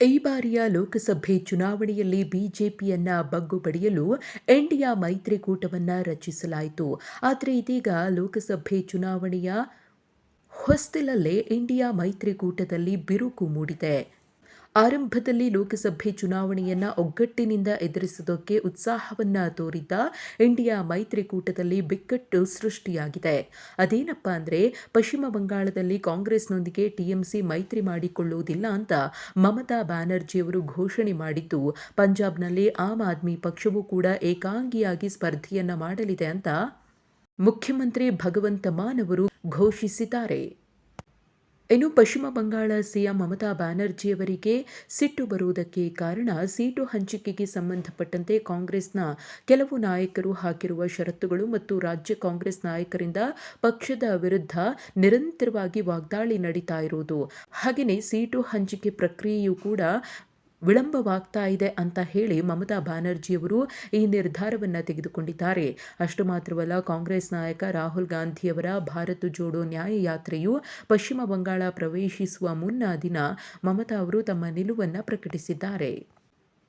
ಈ ಬಾರಿಯ ಲೋಕಸಭೆ ಚುನಾವಣೆಯಲ್ಲಿ ಬಿಜೆಪಿಯನ್ನ ಬಗ್ಗು ಪಡೆಯಲು ಮೈತ್ರಿಕೂಟವನ್ನ ರಚಿಸಲಾಯಿತು. ಆದರೆ ಇದೀಗ ಲೋಕಸಭೆ ಚುನಾವಣೆಯ ಹೊಸ್ತಿಲಲ್ಲೇ ಇಂಡಿಯಾ ಮೈತ್ರಿಕೂಟದಲ್ಲಿ ಬಿರುಕು ಮೂಡಿದೆ. ಆರಂಭದಲ್ಲಿ ಲೋಕಸಭೆ ಚುನಾವಣೆಯನ್ನ ಒಗ್ಗಟ್ಟಿನಿಂದ ಎದುರಿಸುವುದಕ್ಕೆ ಉತ್ಸಾಹವನ್ನ ತೋರಿದ್ದ ಇಂಡಿಯಾ ಮೈತ್ರಿಕೂಟದಲ್ಲಿ ಬಿಕ್ಕಟ್ಟು ಸೃಷ್ಟಿಯಾಗಿದೆ. ಅದೇನಪ್ಪ ಅಂದರೆ, ಪಶ್ಚಿಮ ಬಂಗಾಳದಲ್ಲಿ ಕಾಂಗ್ರೆಸ್ನೊಂದಿಗೆ ಟಿಎಂಸಿ ಮೈತ್ರಿ ಮಾಡಿಕೊಳ್ಳುವುದಿಲ್ಲ ಅಂತ ಮಮತಾ ಬ್ಯಾನರ್ಜಿಯವರು ಘೋಷಣೆ ಮಾಡಿದ್ದು, ಪಂಜಾಬ್ನಲ್ಲಿ ಆಮ್ ಆದ್ಮಿ ಪಕ್ಷವೂ ಕೂಡ ಏಕಾಂಗಿಯಾಗಿ ಸ್ಪರ್ಧೆಯನ್ನ ಮಾಡಲಿದೆ ಅಂತ ಮುಖ್ಯಮಂತ್ರಿ ಭಗವಂತ ಮಾನ್ ಅವರು ಘೋಷಿಸಿದ್ದಾರೆ. ಇನ್ನು ಪಶ್ಚಿಮ ಬಂಗಾಳ ಸಿಎಂ ಮಮತಾ ಬ್ಯಾನರ್ಜಿಯವರಿಗೆ ಸಿಟ್ಟು ಬರುವುದಕ್ಕೆ ಕಾರಣ ಸೀಟು ಹಂಚಿಕೆಗೆ ಸಂಬಂಧಪಟ್ಟಂತೆ ಕಾಂಗ್ರೆಸ್ನ ಕೆಲವು ನಾಯಕರು ಹಾಕಿರುವ ಷರತ್ತುಗಳು ಮತ್ತು ರಾಜ್ಯ ಕಾಂಗ್ರೆಸ್ ನಾಯಕರಿಂದ ಪಕ್ಷದ ವಿರುದ್ಧ ನಿರಂತರವಾಗಿ ವಾಗ್ದಾಳಿ ನಡೀತಾ ಇರುವುದು. ಹಾಗೆಯೇ ಸೀಟು ಹಂಚಿಕೆ ಪ್ರಕ್ರಿಯೆಯೂ ಕೂಡ ವಿಳಂಬವಾಗ್ತಾ ಇದೆ ಅಂತ ಹೇಳಿ ಮಮತಾ ಬ್ಯಾನರ್ಜಿಯವರು ಈ ನಿರ್ಧಾರವನ್ನು ತೆಗೆದುಕೊಂಡಿದ್ದಾರೆ. ಅಷ್ಟು ಮಾತ್ರವಲ್ಲ, ಕಾಂಗ್ರೆಸ್ ನಾಯಕ ರಾಹುಲ್ ಗಾಂಧಿಯವರ ಭಾರತ ಜೋಡೋ ನ್ಯಾಯಯಾತ್ರೆಯು ಪಶ್ಚಿಮ ಬಂಗಾಳ ಪ್ರವೇಶಿಸುವ ಮುನ್ನ ದಿನ ಮಮತಾ ಅವರು ತಮ್ಮ ನಿಲುವನ್ನು ಪ್ರಕಟಿಸಿದ್ದಾರೆ.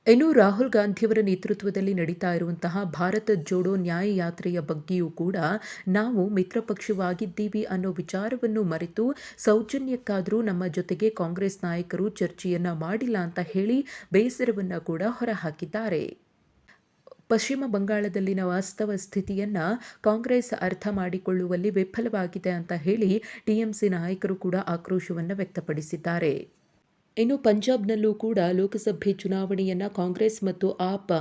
ಇನ್ನು ರಾಹುಲ್ ಗಾಂಧಿಯವರ ನೇತೃತ್ವದಲ್ಲಿ ನಡೀತಾ ಇರುವಂತಹ ಭಾರತ ಜೋಡೋ ನ್ಯಾಯ ಯಾತ್ರೆಯ ಬಗ್ಗೆಯೂ ಕೂಡ ನಾವು ಮಿತ್ರಪಕ್ಷವಾಗಿದ್ದೀವಿ ಅನ್ನೋ ವಿಚಾರವನ್ನು ಮರೆತು ಸೌಜನ್ಯಕ್ಕಾದರೂ ನಮ್ಮ ಜೊತೆಗೆ ಕಾಂಗ್ರೆಸ್ ನಾಯಕರು ಚರ್ಚೆಯನ್ನ ಮಾಡಿಲ್ಲ ಅಂತ ಹೇಳಿ ಬೇಸರವನ್ನು ಕೂಡ ಹೊರಹಾಕಿದ್ದಾರೆ. ಪಶ್ಚಿಮ ಬಂಗಾಳದಲ್ಲಿನ ವಾಸ್ತವ ಸ್ಥಿತಿಯನ್ನ ಕಾಂಗ್ರೆಸ್ ಅರ್ಥ ಮಾಡಿಕೊಳ್ಳುವಲ್ಲಿ ವಿಫಲವಾಗಿದೆ ಅಂತ ಹೇಳಿ ಟಿಎಂಸಿ ನಾಯಕರು ಕೂಡ ಆಕ್ರೋಶವನ್ನು ವ್ಯಕ್ತಪಡಿಸಿದ್ದಾರೆ. ಇನ್ನು ಪಂಜಾಬ್ನಲ್ಲೂ ಕೂಡ ಲೋಕಸಭೆ ಚುನಾವಣೆಯನ್ನು ಕಾಂಗ್ರೆಸ್ ಮತ್ತು ಆಪ್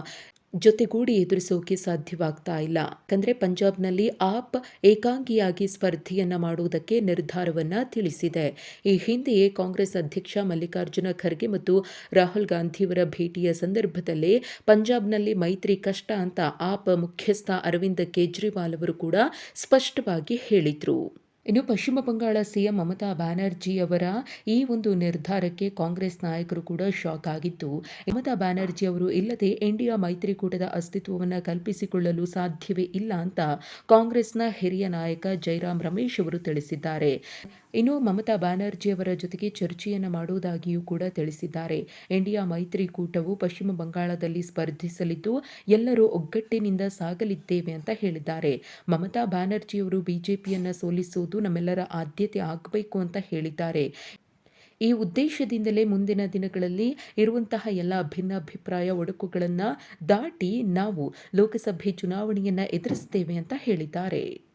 ಜೊತೆಗೂಡಿ ಎದುರಿಸೋಕೆ ಸಾಧ್ಯವಾಗ್ತಾ ಇಲ್ಲ. ಯಾಕಂದರೆ ಪಂಜಾಬ್ನಲ್ಲಿ ಆಪ್ ಏಕಾಂಗಿಯಾಗಿ ಸ್ಪರ್ಧೆಯನ್ನು ಮಾಡುವುದಕ್ಕೆ ನಿರ್ಧಾರವನ್ನು ತಿಳಿಸಿದೆ. ಈ ಹಿಂದೆಯೇ ಕಾಂಗ್ರೆಸ್ ಅಧ್ಯಕ್ಷ ಮಲ್ಲಿಕಾರ್ಜುನ ಖರ್ಗೆ ಮತ್ತು ರಾಹುಲ್ ಗಾಂಧಿಯವರ ಭೇಟಿಯ ಸಂದರ್ಭದಲ್ಲೇ ಪಂಜಾಬ್ನಲ್ಲಿ ಮೈತ್ರಿ ಕಷ್ಟ ಅಂತ ಆಪ್ ಮುಖ್ಯಸ್ಥ ಅರವಿಂದ್ ಕೇಜ್ರಿವಾಲ್ ಅವರು ಕೂಡ ಸ್ಪಷ್ಟವಾಗಿ ಹೇಳಿದ್ರು. ಇನ್ನು ಪಶ್ಚಿಮ ಬಂಗಾಳ ಸಿಎಂ ಮಮತಾ ಬ್ಯಾನರ್ಜಿ ಅವರ ಈ ಒಂದು ನಿರ್ಧಾರಕ್ಕೆ ಕಾಂಗ್ರೆಸ್ ನಾಯಕರು ಕೂಡ ಶಾಕ್ ಆಗಿದ್ದು, ಮಮತಾ ಬ್ಯಾನರ್ಜಿ ಅವರು ಇಲ್ಲದೆ ಇಂಡಿಯಾ ಮೈತ್ರಿಕೂಟದ ಅಸ್ತಿತ್ವವನ್ನು ಕಲ್ಪಿಸಿಕೊಳ್ಳಲು ಸಾಧ್ಯವೇ ಇಲ್ಲ ಅಂತ ಕಾಂಗ್ರೆಸ್ನ ಹಿರಿಯ ನಾಯಕ ಜೈರಾಮ್ ರಮೇಶ್ ಅವರು ತಿಳಿಸಿದ್ದಾರೆ. ಇನ್ನು ಮಮತಾ ಬ್ಯಾನರ್ಜಿ ಅವರ ಜೊತೆಗೆ ಚರ್ಚೆಯನ್ನು ಮಾಡುವುದಾಗಿಯೂ ಕೂಡ ತಿಳಿಸಿದ್ದಾರೆ. ಇಂಡಿಯಾ ಮೈತ್ರಿಕೂಟವು ಪಶ್ಚಿಮ ಬಂಗಾಳದಲ್ಲಿ ಸ್ಪರ್ಧಿಸಲಿದ್ದು, ಎಲ್ಲರೂ ಒಗ್ಗಟ್ಟಿನಿಂದ ಸಾಗಲಿದ್ದೇವೆ ಅಂತ ಹೇಳಿದ್ದಾರೆ. ಮಮತಾ ಬ್ಯಾನರ್ಜಿಯವರು ಬಿಜೆಪಿಯನ್ನು ಸೋಲಿಸುವುದು ನಮ್ಮೆಲ್ಲರ ಆದ್ಯತೆ ಆಗಬೇಕು ಅಂತ ಹೇಳಿದ್ದಾರೆ. ಈ ಉದ್ದೇಶದಿಂದಲೇ ಮುಂದಿನ ದಿನಗಳಲ್ಲಿ ಇರುವಂತಹ ಎಲ್ಲ ಭಿನ್ನಾಭಿಪ್ರಾಯ ಒಡಕುಗಳನ್ನು ದಾಟಿ ನಾವು ಲೋಕಸಭೆ ಚುನಾವಣೆಯನ್ನು ಎದುರಿಸ್ತೇವೆ ಅಂತ ಹೇಳಿದ್ದಾರೆ.